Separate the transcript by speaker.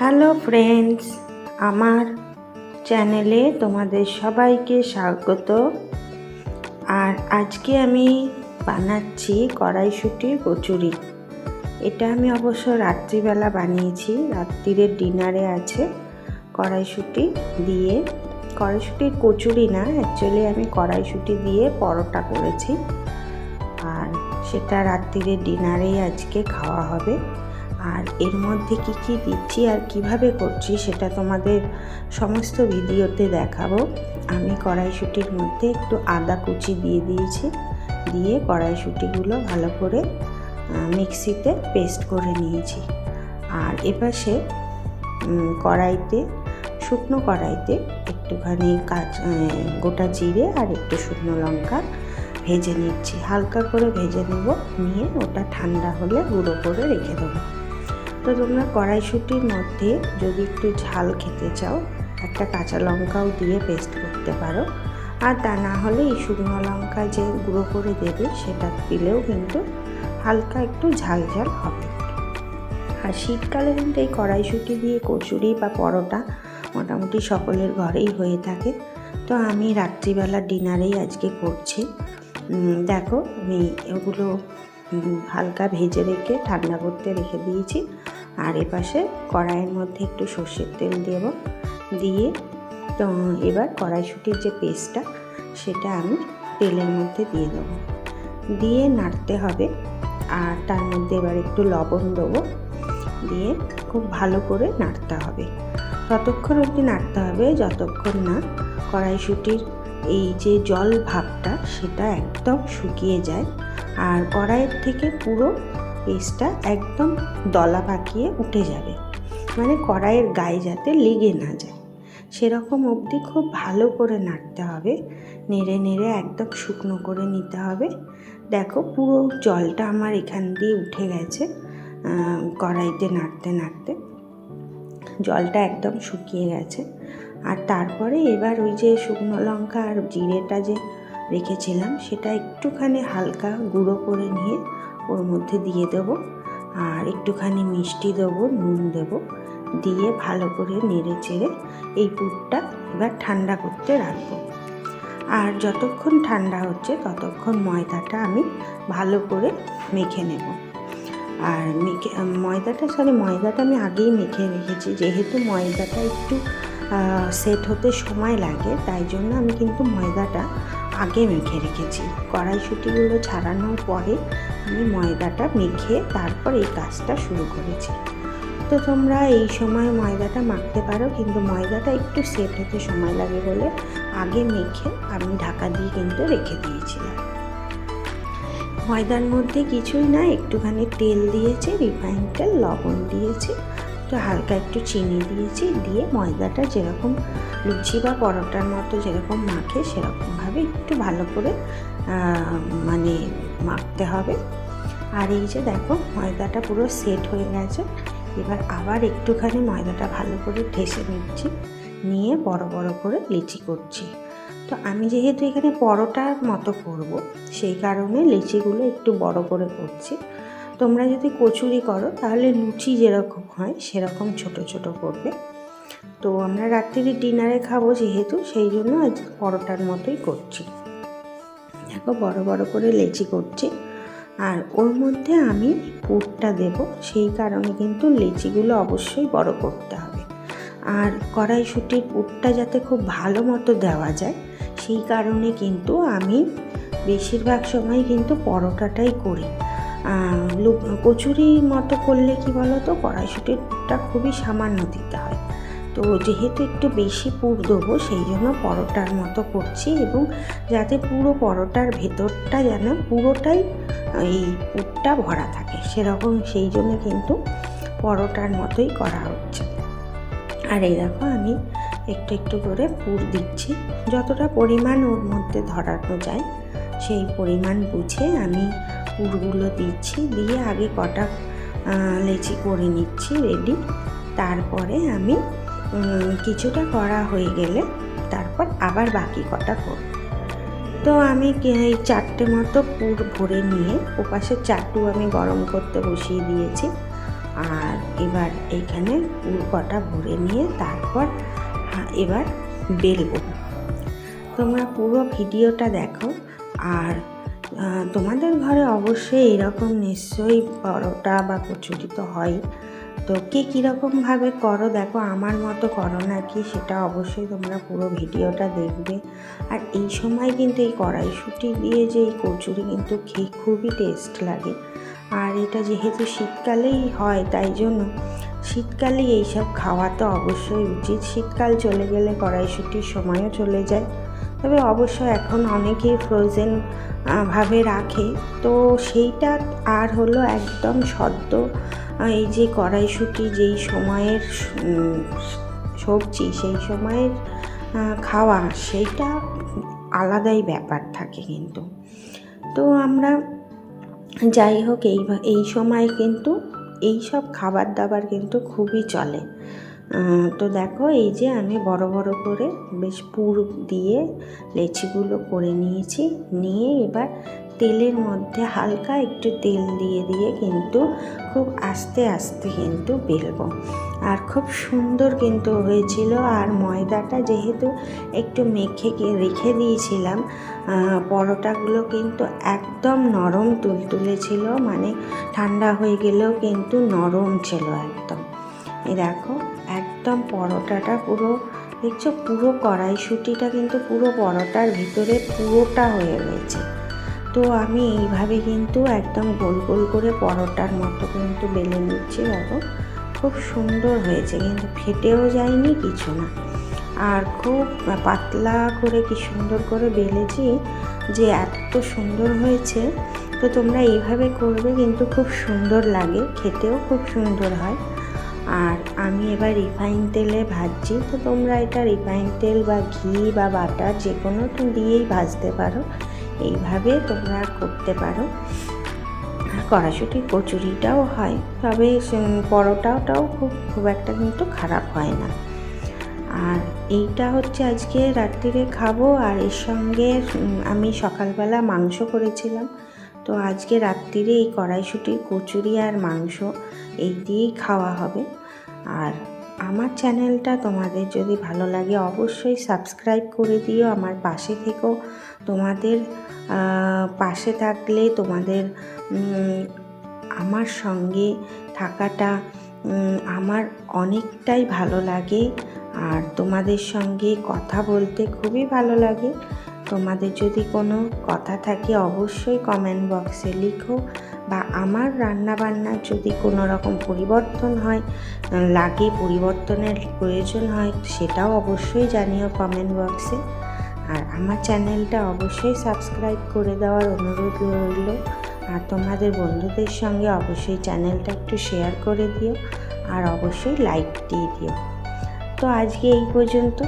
Speaker 1: Hello friends, আমার চ্যানেলে তোমাদের সবাইকে স্বাগত। আর আজকে আমি বানাচ্ছি কড়াইশুটির কচুরি। এটা আমি অবশ্য রাত্রিবেলা বানিয়েছি রাত্রিরের ডিনারে আছে কড়াইশুটি দিয়ে। কড়াইশুটির কচুরি না অ্যাকচুয়ালি আমি কড়াইশুটি দিয়ে পরোটা করেছি। আর সেটা রাত্রিরের ডিনারেই আজকে খাওয়া হবে। আর এর মধ্যে কি কি দিচ্ছি আর কীভাবে করছি সেটা তোমাদের সমস্ত ভিডিওতে দেখাবো। আমি কড়াইশুটির মধ্যে একটু আদা কুচি দিয়ে দিয়েছি। দিয়ে কড়াইশুটিগুলো ভালো করে মিক্সিতে পেস্ট করে নিয়েছি। আর এপাশে কড়াইতে, শুকনো কড়াইতে একটুখানি কাঁচ গোটা জিরে আর একটু শুকনো লঙ্কা ভেজে নিচ্ছি। হালকা করে ভেজে নেব। নিয়ে ওটা ঠান্ডা হলে গুঁড়ো করে রেখে দেবো। তো তোমরা কড়াইশুটির মধ্যে যদি একটু ঝাল খেতে চাও, একটা কাঁচা লঙ্কাও দিয়ে পেস্ট করতে পারো। আর তা না হলে এই শুকনো লঙ্কা যে গুঁড়ো করে দেবে, সেটা দিলেও কিন্তু হালকা একটু ঝাল ঝাল হবে। আর শীতকালে কিন্তু এই কড়াইশুটি দিয়ে কচুরি বা পরোটা মোটামুটি সকলের ঘরেই হয়ে থাকে। তো আমি রাত্রিবেলা ডিনারেই আজকে করছি। দেখো আমি এগুলো হালকা ভেজে রেখে ঠান্ডা করতে রেখে দিয়েছি। আর এপাশে কড়াইয়ের মধ্যে একটু সর্ষের তেল দেব। দিয়ে তো এবার কড়াইশুটির যে পেস্টটা, সেটা আমি তেলের মধ্যে দিয়ে দেবো। দিয়ে নাড়তে হবে, আর তার মধ্যে এবার একটু লবণ দেবো। দিয়ে খুব ভালো করে নাড়তে হবে। ততক্ষণ অবধি নাড়তে হবে, যতক্ষণ না কড়াইশুটির এই যে জল ভাবটা, সেটা একদম শুকিয়ে যায়। আর কড়াইয়ের থেকে পুরো পেস্টটা একদম দলা পাকিয়ে উঠে যাবে। মানে কড়াইয়ের গায়ে যাতে লেগে না যায়। সেরকম অবধি খুব ভালো করে নাড়তে হবে। নেড়ে নেড়ে একদম শুকনো করে নিতে হবে। দেখো পুরো জলটা আমার এখান দিয়ে উঠে গেছে কড়াইতে নাড়তে নাড়তে। জলটা একদম শুকিয়ে গেছে। আর তারপরে এবার ওই যে শুকনো লঙ্কা আর জিরেটা যে রেখেছিলাম, সেটা একটুখানি হালকা গুঁড়ো করে নিয়ে ওর মধ্যে দিয়ে দেবো আর একটুখানি মিষ্টি দেবো, নুন দেবো, দিয়ে ভালো করে নেড়ে চেড়ে এই পুরটা এবার ঠান্ডা করতে রাখব। আর যতক্ষণ ঠান্ডা হচ্ছে ততক্ষণ ময়দাটা আমি ভালো করে মেখে নেব। আর মেখে, ময়দাটা সরি ময়দাটা আমি আগেই মেখে রেখেছি। যেহেতু ময়দাটা একটু সেট হতে সময় লাগে, তাই জন্য আমি কিন্তু ময়দাটা আগে মেখে রেখেছি। কড়াইশুটিগুলো ছাড়ানোর পরে আমি ময়দাটা মেখে তারপর এই কাজটা শুরু করেছি। তো তোমরা এই সময় ময়দাটা মাখতে পারো, কিন্তু ময়দাটা একটু সেট হতে সময় লাগে বলে আগে মেখে আমি ঢাকা দিয়ে কিন্তু রেখে দিয়েছিলাম। ময়দার মধ্যে কিছুই না, একটুখানি তেল দিয়েছি রিফাইন তেল, লবণ দিয়েছি। একটু হালকা একটু চিনি দিয়েছি, দিয়ে ময়দাটা যেরকম লুচি বা পরোটার মতো যেরকম মাখে সেরকমভাবে একটু ভালো করে মানে মাখতে হবে। আর এই যে দেখো ময়দাটা পুরো সেট হয়ে গেছে, এবার আবার একটুখানি ময়দাটা ভালো করে ঠেসে নিচ্ছি, নিয়ে বড় বড় করে লিচি করছি। তো আমি যেহেতু এখানে পরোটার মতো করব, সেই কারণে লিচিগুলো একটু বড় করে করছি। তোমরা যদি কচুরি করো, তাহলে লুচি যেরকম হয়, সেরকম ছোট ছোট করবে। তো আমরা রাত্রির ডিনারে খাব যেহেতু, সেই জন্য আজ পরোটার মতোই করছি। দেখো বড় বড় করে লেচি করছি। আর ওর মধ্যে আমি পুরটা দেব, সেই কারণে কিন্তু লেচিগুলো অবশ্যই বড় করতে হবে। আর কড়াইশুটির পুরটা যাতে খুব ভালো মতো দেওয়া যায়, সেই কারণে কিন্তু আমি বেশিরভাগ সময় কিন্তু পরোটাটাই করি। কচুরি মতো করলে কি বলো তো কড়াইশুটিটা খুবই সামান্য দিতে হয়। তো যেহেতু একটু বেশি পুর দেবো, সেই জন্য পরোটার মতো করছি এবং যাতে পুরো পরোটার ভেতরটা যেন পুরোটাই এই পুরটা ভরা থাকে, সেরকম সেই জন্য কিন্তু পরোটার মতোই করা হচ্ছে। আর এই দেখো, আমি একটু একটু করে পুর দিচ্ছি। যতটা পরিমাণ ওর মধ্যে ধরানো যায়, সেই পরিমাণ বুঝে আমি পুরগুলো দিচ্ছি, দিয়ে আগে কটা লেচি করে নিচ্ছি রেডি তারপরে আমি কিছুটা করা হয়ে গেলে তারপর আবার বাকি কটা করব। তো আমি এই চারটে মতো পুর ভরে নিয়ে, ওপাশে চাটু আমি গরম করতে বসিয়ে দিয়েছি। আর এবার এখানে পুর কটা ভরে নিয়ে তারপর এবার বেলবো। তোমরা পুরো ভিডিওটা দেখো, আর তোমাদের ঘরে অবশ্যই এরকম নিশ্চয়ই পরোটা বা কচুরি তো হয়। তো কে কীরকমভাবে করো? দেখো, আমার মতো করো নাকি সেটা অবশ্যই তোমরা পুরো ভিডিওটা দেখবে। আর এই সময় কিন্তু এই কড়াইশুঁটি দিয়ে যে এই কচুরি কিন্তু খেয়ে খুবই টেস্ট লাগে। আর এটা যেহেতু শীতকালেই হয়, তাই জন্য শীতকালে এইসব খাওয়া তো অবশ্যই উচিত। শীতকাল চলে গেলে কড়াইশুঁটির সময়ও চলে যায়। তবে অবশ্য এখন অনেকেই ফ্রোজেন ভাবে রাখে। তো সেইটা আর হলো একদম সদ্য এই যে কড়াইশুঁটি যেই সময়ের সবজি সেই সময়ের খাওয়া, সেইটা আলাদাই ব্যাপার থাকে কিন্তু। তো আমরা যাই হোক, এই এই সময় কিন্তু এই সব খাবার দাবার কিন্তু খুবই চলে। তো দেখো, এই যে আমি বড় বড় করে বেশ পুর দিয়ে লেচিগুলো করে নিয়েছি। নিয়ে এবার তেলের মধ্যে হালকা একটু তেল দিয়ে দিয়ে কিন্তু খুব আস্তে আস্তে কিন্তু বেলবো। আর খুব সুন্দর কিন্তু হয়েছিল। আর ময়দাটা যেহেতু একটু মেখে রেখে দিয়েছিলাম পরোটাগুলো কিন্তু একদম নরম তুলতুলে ছিল। মানে ঠান্ডা হয়ে গেলেও কিন্তু নরম ছিল একদম। এই দেখো, একদম পরোটাটা পুরো, দেখছ পুরো কড়াইশুঁটিটা কিন্তু পুরো পরোটার ভিতরে পুরোটা হয়ে রয়েছে তো আমি এইভাবে কিন্তু একদম গোল গোল করে পরোটার মতো কিন্তু বেলে নিচ্ছি, দেখো। খুব সুন্দর হয়েছে, কিন্তু ফেটেও যায়নি কিছু না। আর খুব পাতলা করে কি সুন্দর করে বেলেছি যে এত সুন্দর হয়েছে। তো তোমরা এইভাবে করবে কিন্তু খুব সুন্দর লাগে, খেতেও খুব সুন্দর হয়। আর আমি এবার রিফাইন তেলে ভাজছি। তো তোমরা এটা রিফাইন তেল বা ঘি বা বাটার যে কোনো দিয়েই ভাজতে পারো। এইভাবে তোমরা করতে পারো। কড়াশুটির কচুরিটাও হয়। তবে পরোটাটাও খুব খুব একটা কিন্তু খারাপ হয় না। আর এইটা হচ্ছে আজকে রাত্রিরে খাব। আর এর সঙ্গে আমি সকালবেলা মাংস করেছিলাম। তো আজকে রাত্রিরে এই কড়াইশুটির কচুরি আর মাংস এই দিয়েই খাওয়া হবে। আর আমার চ্যানেলটা তোমাদের যদি ভালো লাগে অবশ্যই সাবস্ক্রাইব করে দিও। আমার পাশে থেকেও তোমাদের পাশে থাকলে তোমাদের আমার সঙ্গে থাকাটা আমার অনেকটাই ভালো লাগে। আর তোমাদের সঙ্গে কথা বলতে খুবই ভালো লাগে। তোমাদের যদি কোনো কথা থাকে অবশ্যই কমেন্ট বক্সে লিখো। বা আমার রান্না বান্নার যদি কোনো রকম পরিবর্তন হয়, লাগে, পরিবর্তনের প্রয়োজন হয়, সেটাও অবশ্যই জানিও কমেন্ট বক্সে আর আমার চ্যানেলটা অবশ্যই সাবস্ক্রাইব করে দেওয়ার অনুরোধ রইল। আর তোমাদের বন্ধুদের সঙ্গে অবশ্যই চ্যানেলটা একটু শেয়ার করে দিও। আর অবশ্যই লাইক দিয়ে দিও। তো আজকে এই পর্যন্ত।